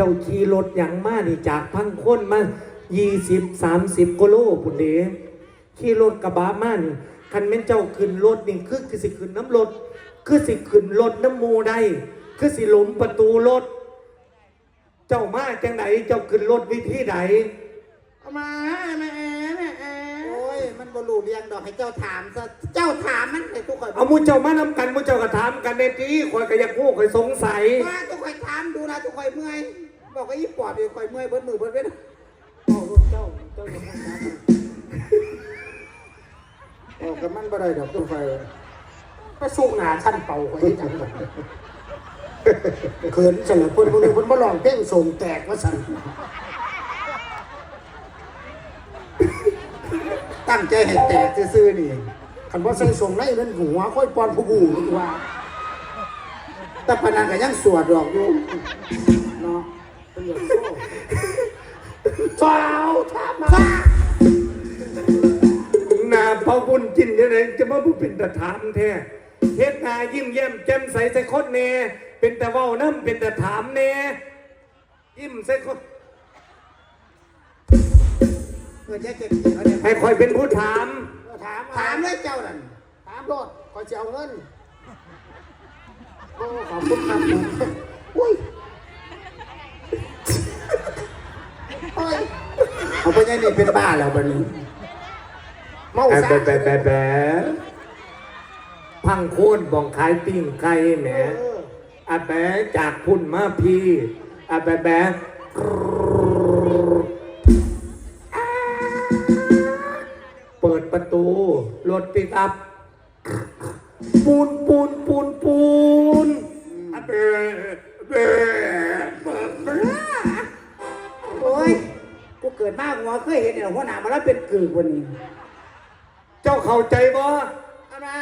เจ้าขี่รถหยังมานี่จากพังคนมายี่สิบสามสิบกิโลพุ่นเด้ขี่รถกระบะมานี่คันแม่นเจ้าขึ้นรถนี่คือคือสิขึ้นน้ำรถคือสิขึ้นรถน้ำหมูได้ คือสิหล้มประตูรถ เจ้ามาจังไหนเจ้าขึ้นรถวิธีไหนเอามาแม่แม่แม่โอ้ยมันบรูเรียงดอกให้เจ้าถามซะเจ้าถามมันให้ทุกคนเอาหมูเจ้ามานำกันหมูเจ้าก็ถามกันในที่คอยก็อยากพูดคอยสงสัยว่าทุกคนถามดูนะทุกคนเมื่อย บอกว่าอีปอบอยู่คอยเมื่อยเบิดมือเบิดเว้นเอาลูกเจ้าเจ้าอย่ามาจับโอ้กับมันบ่ได้ดอกทุกคนไปสู้งานชั้นเป่าคนที่จังหวัดเขินเฉลยคนคนหนึงคนมาลองเต้นส่งแตกว่าสั่นตั้งใจให้แตกซื่อๆนี่คันว่าใส่ส่งในนั้นหัวค่อยปอนผู้บูดีกว่าแต่พนันก็ยังสวดดอกอยู่เนาะ เปล่างโซ่สาท่ามาหนาเผาบุญจินยังไงจะมาผู้เป็นตะถามแท้เฮ็ดหนายิ้มแย้มแจ่มใสใส่คนเน่เป็นต่เว้าน้ำเป็นต่ถามเน่ยิ้มใส่คนเพื่อจะเก็บเกี่ยวเนี่ยให้คอยเป็นผู้ถาม ถามถามเลยเจ้านั่นถามโลดคอยจะเอาเงินโอ้ขอบคุณครับอุ้ย เอาไปยังนี่เป็นบ้าแล้วบัดนี้เมาแบซะบแบบแบบแบบพังโคนบองขายปิ้งไก่แหมเอออาแบะจากพุ่นมาพี่อาแบะแบะเปิดประตู รถปิกอัพ ปูนปูนปูนปูนอาแบะแบะแบะแบะโอ้ยกู เกิดมากหัวเคยเห็นเนี่ยหัวหน้ามาแล้วเป็นกือกวันนี้ เจ้าเข้าใจบ่อามา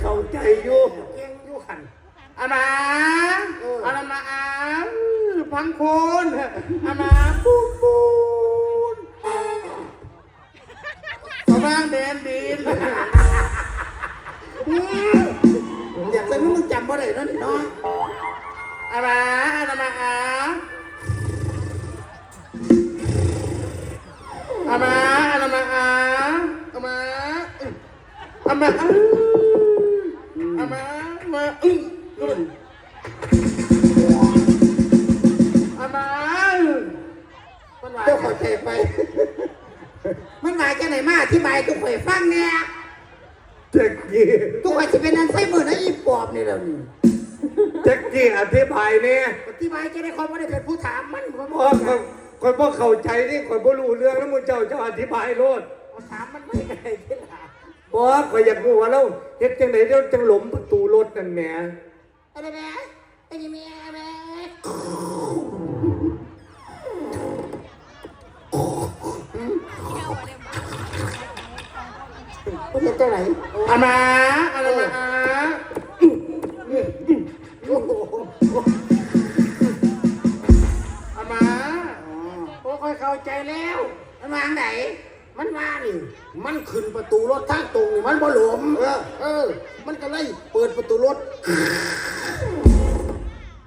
เข้าใจอยู่เก่งอยู่ขันอามาอามาอาพังโคนอามาปูนปูนสว่างแดนดินอยากจะมึงจำบ่ได้นั่นเนาะอามาอามาอา อามาอามาอาอามาอามาอามามาอึ้งอามาเจ้าเข้าใจไป มันมาจากไหนมาอธิบายทุกคนฟังเนี่ยแจ็คกี้ทุกคนจะเป็นนันไส้มือนะอีปอบนี่แล้วนี่แจ็คกี้อธิบายเนี่ยอธิบายจะได้คนไม่ได้เป็นผู้ถามมันผมเพราะเขา คนพวกเข้าใจนี่คนพวรู้เรื่องแล้วมึงเจ้าเจ้าอธิบายโลดถามมันไม่ได้ที่ไหนบอกข่อยอยากรู้ว่าเราเฮ็ดจังไดเดี๋ยวจังหลมประตูรถนั่นแหมอะไรแม่ไอ้นี่แม่แม่กูจะเจ้าไหน อามาอามาอา วางไหน มันมานี่ มันขึ้นประตูรถทางตรงนี่มันบ่หลวมเออ เออ มันก็เลยเปิดประตูรถ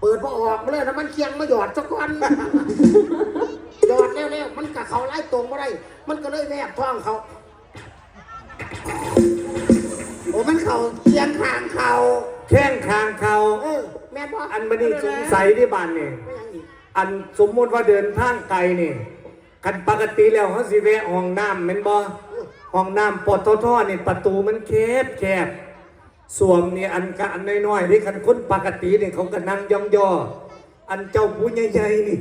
เปิดพอออกมาเลยนะมันเคียงมาหยอดสักวันหยอดแล้วแล้วมันกับเขาไล่ตรงมาได้ มันก็เลยแนบท้องเขา โอ้มันเข่าเคียงข้างเข่าแข้งคางเขาเออ แม่นบ่อันบันนี้สงสัยที่บ้านนี่ ไม่ยังอีก อันสมมติว่าเดินทางไกลนี่ คันปกติแล้วเขาสิแวะห้องน้ำแม่นบ่ห้องน้ำปตทนี่ประตูมันแคบแคบสวมนี่อันกะอันน้อยๆที่คันคนปกตินี่เขาก็นั่งย่องย่ออันเจ้าผู้ใหญ่ๆนี่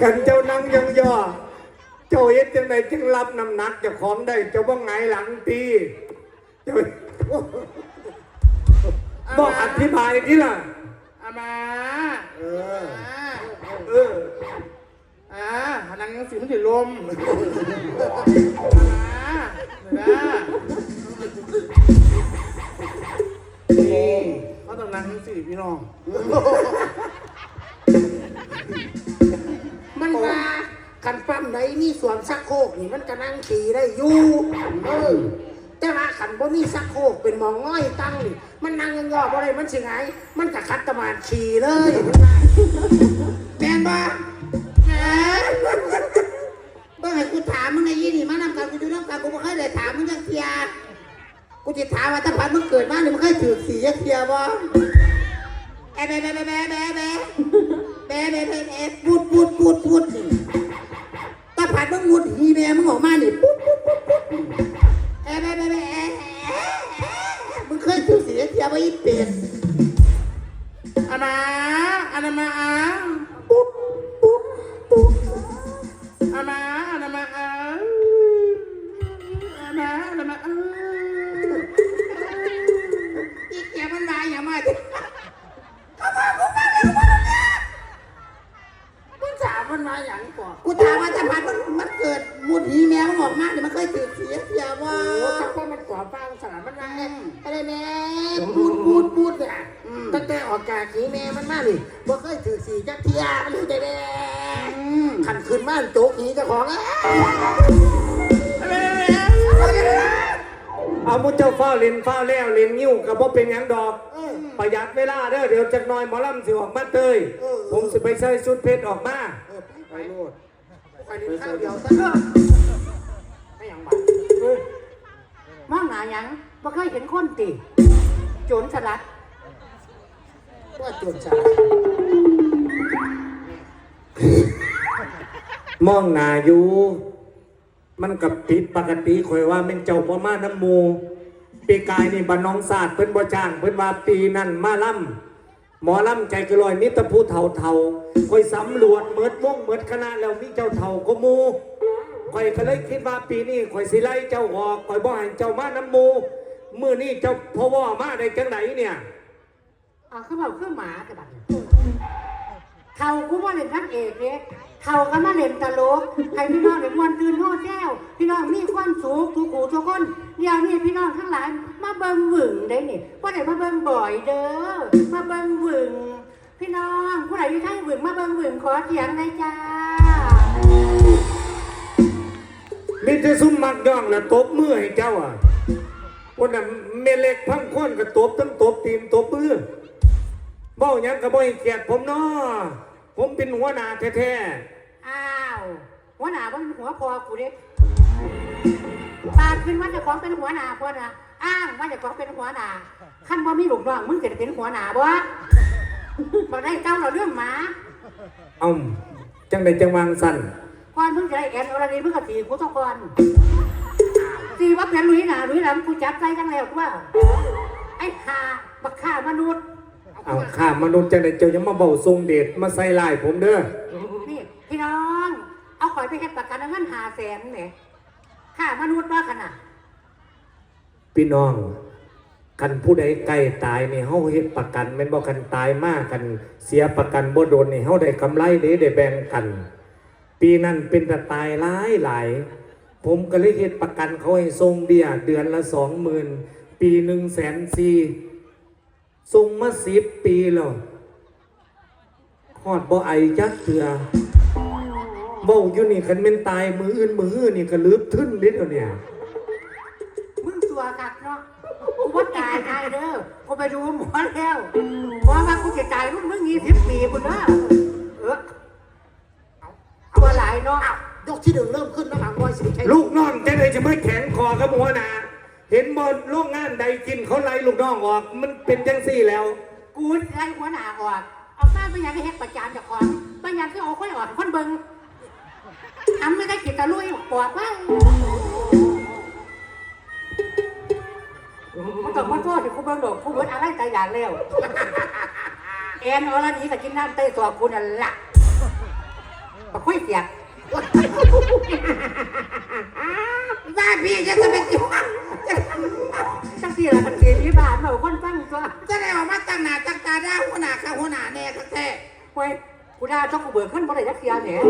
กันเจ้านั่งย่องย่อเจ้าเฮ็ดจังไดจึงรับน้ำหนักจ้าของได้เจ้าว่าไงหลังตี ธิบายที่ล่ะ อามาเออ เอออ่าหนังสีมันถือลมอามาเดี๋ยวนะนี่เขาต้องนั่งสิพี่น้อง มันว่ากันปั้มไหนมีสวมอนซักโครกนี่มันก็นั่งขี่ได้อยู่เออ แต่ว่าขันบ่มีซักโครกเป็นหมองง่อยตั้งนี่มันนั่งยังยอบ่ได้มันสิไงมันก็คัดตะมานขี่เลยแม่นบ่แหมบ่ให้กูถามมึงไงยี่นี่มานำกันกูดูน้ำกันกูบ่เคยได้ถามมึงจังเทียกูจะถามว่าถ้าพันมึงเกิดมาเนี่ยมึงเคยถือสีจังเทียบ่แอะแบะแบะแบะแบะแบะแบะแบะแบะแบะพูดพูดพูดพูดนี่ตาผัดมึงมุดฮีแม่มึงออกมานี่ปุ๊บปุ๊บปุ๊บปุ๊บ มึงเคยถูกเสียเทียบไว้เป็ด เนี่ยอะไรแม่พูดพูดพูดเนี่ยตั้งแต่ออกจากขีแม่มันมานี่บ่เคยถือสีจักเทียมันรู้ใจแน่ขันขึ้นมาโจกหีเจ้าของอะเอามุเจ้าเฝ้าเล่นเฝ้าแล้วเล่นยิ้วกับบ่เป็นหยังดอก ประหยัดเวลาเด้อเดี๋ยวจักหน่อยหมอลำสิออกมาเตยผมสิไปใส่ชุดเพชรออกมาไปโลดไปนี่ข้าวเดียวซะไม่อย่างบัดมองหนาหยัง บ่เคยเห็นคนติ โจรสลัดว่าจนสามองหนาอยู่ มันกับผิดปกติข่อยว่าแม่นเจ้าบ่มาน้ำหมูปีกายนี่บ้าน้องศาสตร์เพิ่นบ่จ้าง เพิ่นว่าปีนั้นมาล่ำหมอล่ำใจกระลอยมิตรผู้เฒ่าเฒ่าๆข่อยสำรวจเมิดวงเมิดคณะแล้วมีเจ้าเฒ่าก็หมูข่อยก็เลยคิดว่าปีนี้ข่อยสิไล่เจ้าออกข่อยบ่ให้เจ้ามาน้ำหมู มื้อนี้เจ้าพ่อว่ามาได้จังไหนเนี่ย เอาคือเบาคือหมาแต่บัดนี้เขากูมาเล่นนักเอกเด้เขาก็มาเล่นตลกให้พี่น้องได้มวนตื่นโฮแก้ว พี่น้องมีความสุขทุกหูทุกคนเดี๋ยวนี้พี่น้องทั้งหลายมาเบิ่งหวึงได้นี่ว่าได้มาเบิ่งบ่อยเด้อมาเบิ่งหวึงพี่น้องผู้ใดอยู่ทางหวึงมาเบิ่งหวึงขอเสียงหน่อยจ้ามีแต่ซุ่มมักย่องแล้วตบมือให้เจ้าอะ คนน่ะเมเล็กพังคนก็ตบทั้งตบตีนตบมือเบ้าหยังก็บ่ให้เกียรติผมเนาะผมเป็นหัวหน้าแท้อ้าวหัวหน้าบ่เป็นหัวพอกูเด้ปาดขึ้นว่าเจะของเป็นหัวหน้าพอนะอ้างว่าเจะของเป็นหัวหน้าขั้นว่ามีลูกน้องมึงจะได้เป็นหัวหน้าบ่บอกได้เจ้าเราเรื่องหมาๆเอ้าจังใดจังวางสั่นก่อนมึงจะได้แอนอรดีมึงก็ตีกูทุกคน ตีว่าเป็นลุยหนาลุยหลังกูจับใจจังแล้วกูว่า ไอ้ห่าบักฆ่ามนุษย์เอาข้ามนุษย์จังใดเจ้าอย่ามาเบาทรงเดชมาใส่ลายผมเด้อนี่พี่น้อง เอาข่อยไปเฮ็ดประกันเอาเงินหาแสนเนี่ยฆ่ามนุษย์ว่าขนาดพี่น้องคันผู้ใดใกล้ตายนี่เฮาเฮ็ดประกันแม่นบ่คันตายมากกันเสียประกันบ่โดนนี่เฮาได้กำไรเด้ได้แบ่งกัน ปีนั้นเป็นแต่ตายหลายหลาย ผมก็เลยเฮ็ดประกันเขาให้ส่งเบี้ยเดือนละสองหมื่นปีหนึ่งแสนสี่ส่งมาสิบปีแล้วฮอดบ่ไอจักเถื่อเบ้าอยู่นี่คันแม่นตายมืออื่นมืออื่นนี่ก็ลืบทึ้นนิดเดียวเนี่ยมึงตัวกัดเนาะกูว่าตายตายเด้อกูไปดูหมอแล้วเพราะว่ากูจะตายรุ่นมึงยี่สิบปีกูเด้อเออเอาตัวหลายเนาะ ยกที่หนึ่งเริ่มขึ้นแล้วหางร้อยสิบใช่ลูกน้องจะเลยจะไม่แข็งคอกับหัวหนาเห็นบอลโรงงานใดกินเขาไล่ลูกน้องออก มันเป็นจังซี่แล้ว กูไล่หัวหน้าออกเอาบ้านไปยังให้เฮ็ดประจานเจากของไปยังที่เอาคนออกคนเบิ่งทำไม่ได้กินตะลุยปอกว่ามันต้องมาโทษที่กูเบิ่งดอกกูเบิดอะไรแต่อย่างแล้วแอนอรดีก็กินน้ำเต้ตัวกูนั่นล่ะมาคุยเสีย บ้าพี่จะจะเป็นจิ๋วจังสี่ละกันเสียที่บ้านมาคนฟังตัวจะได้ออกมาตั้งหน้าตั้งตาได้หัวหน้าข้าหัวหน้าแน่ครับแท้เว้ยกูได้ต้องกูเบิกขึ้นบ่ได้จักเสียเนี่ย